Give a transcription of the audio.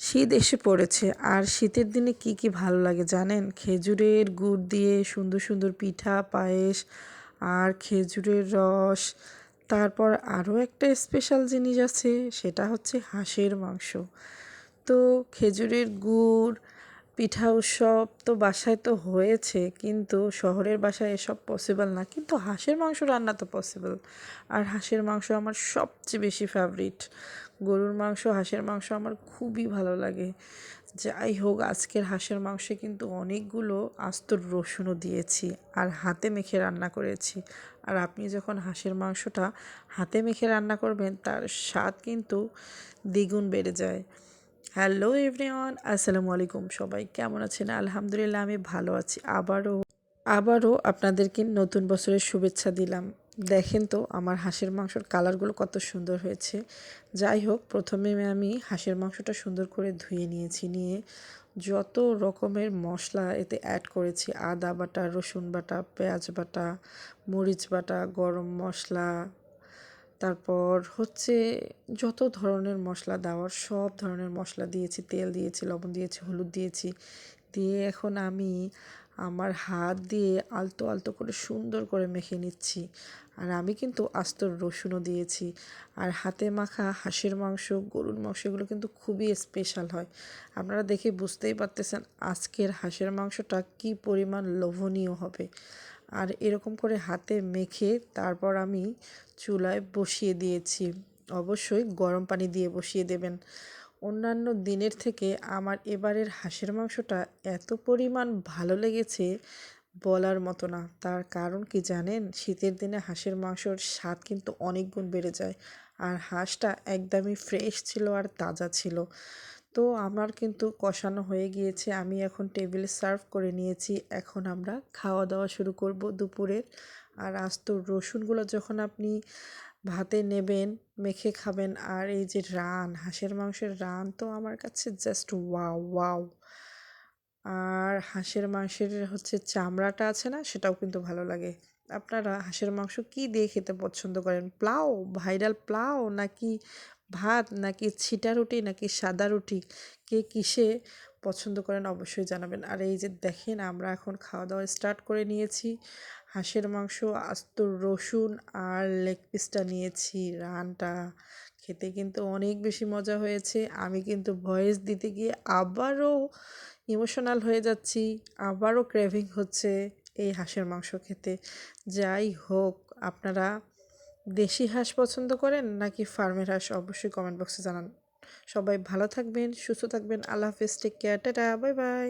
শীত এসে পড়েছে। আর শীতের দিনে কি কি ভালো লাগে জানেন? খেজুরের গুড় দিয়ে সুন্দর সুন্দর পিঠা, পায়েস আর খেজুরের রস। তারপর আরও একটা স্পেশাল জিনিস আছে, সেটা হচ্ছে হাঁসের মাংস। তো খেজুরের গুড় পিঠা উৎসব তো বাসায় তো হয়েছে, কিন্তু শহরের বাসায় এসব পসিবল না। কিন্তু হাঁসের মাংস রান্না তো পসিবল আর হাঁসের মাংস আমার সবচেয়ে বেশি ফেভারিট গরুর মাংস, হাঁসের মাংস আমার খুবই ভালো লাগে। যাই হোক, আজকের হাঁসের মাংসে কিন্তু অনেকগুলো আস্ত রসুনও দিয়েছি আর হাতে মেখে রান্না করেছি। আর আপনি যখন হাঁসের মাংসটা হাতে মেখে রান্না করবেন, তার স্বাদ কিন্তু দ্বিগুণ বেড়ে যায়। হ্যালো এভরিওয়ান, আসসালামু আলাইকুম সবাই। কেমন আছেন? আলহামদুলিল্লাহ, আমি ভালো আছি। আবারও আবারও আপনাদেরকে নতুন বছরের শুভেচ্ছা দিলাম। দেখেন তো, আমার হাঁসের মাংসর কালারগুলো কত সুন্দর হয়েছে। যাই হোক, প্রথমে আমি হাঁসের মাংসটা সুন্দর করে ধুয়ে নিয়েছি, নিয়ে যত রকমের মশলা এতে অ্যাড করেছি, আদা বাটা, রসুন বাটা, পেঁয়াজ বাটা, মরিচ বাটা, গরম মশলা তারপর হচ্ছে যত ধরনের মশলা দেওয়ার, সব ধরনের মশলা দিয়েছি, তেল দিয়েছি, লবণ দিয়েছি, হলুদ দিয়েছি। দিয়ে এখন আমি আমার হাত দিয়ে আলতো আলতো করে সুন্দর করে মেখে নিচ্ছি। আর আমি কিন্তু আস্ত রসুনও দিয়েছি। আর হাতে মাখা হাঁসের মাংস, গরুর মাংস এগুলো কিন্তু খুবই স্পেশাল হয়। আপনারা দেখে বুঝতেই পারতেছেন আজকের হাঁসের মাংসটা কি পরিমাণ লোভনীয় হবে। আর এরকম করে হাতে মেখে তারপর আমি চুলায় বসিয়ে দিয়েছি। অবশ্যই গরম পানি দিয়ে বসিয়ে দেবেন। অন্যান্য দিনের থেকে আমার এবারের হাঁসের মাংসটা এত পরিমাণ ভালো লেগেছে বলার মতো না। তার কারণ কি জানেন? শীতের দিনে হাঁসের মাংসর স্বাদ কিন্তু অনেক গুণ বেড়ে যায়। আর হাঁসটা একদমই ফ্রেশ ছিল আর তাজা ছিল। তো আমার কিন্তু কষানো হয়ে গিয়েছে। আমি এখন টেবিলে সার্ভ করে নিয়েছি। এখন আমরা খাওয়া দাওয়া শুরু করব দুপুরের। আর আস্ত রসুনগুলো যখন আপনি ভাতে নেবেন, মেখে খাবেন, আর এই যে রান, হাঁসের মাংসের রান তো আমার কাছে জাস্ট ওয়াও ওয়াও আর হাঁসের মাংসের হচ্ছে চামড়াটা আছে না, সেটাও কিন্তু ভালো লাগে। আপনারা হাঁসের মাংস কি দিয়ে খেতে পছন্দ করেন? প্লাও? ভাইরাল প্লাও? নাকি ভাত নাকি ছিটা রুটি নাকি সাদা রুটি? কে কিসে পছন্দ করেন অবশ্যই জানাবেন। আর এই যে দেখেন, আমরা এখন খাওয়া দাওয়া স্টার্ট করে নিয়েছি। হাঁসের মাংস, আস্ত রসুন আর লেগ পিসটা নিয়েছি। রানটা খেতে কিন্তু অনেক বেশি মজা হয়েছে। আমি কিন্তু ভয়েস দিতে গিয়ে আবারও ইমোশনাল হয়ে যাচ্ছি। আবারও ক্রেভিং হচ্ছে এই হাঁসের মাংস খেতে। যাই হোক, আপনারা দেশি হাঁস পছন্দ করেন নাকি ফার্মের হাঁস অবশ্যই কমেন্ট বক্সে জানান। সবাই ভালো থাকবেন, সুস্থ থাকবেন, আল্লাহ হাফিজ take care tata bye bye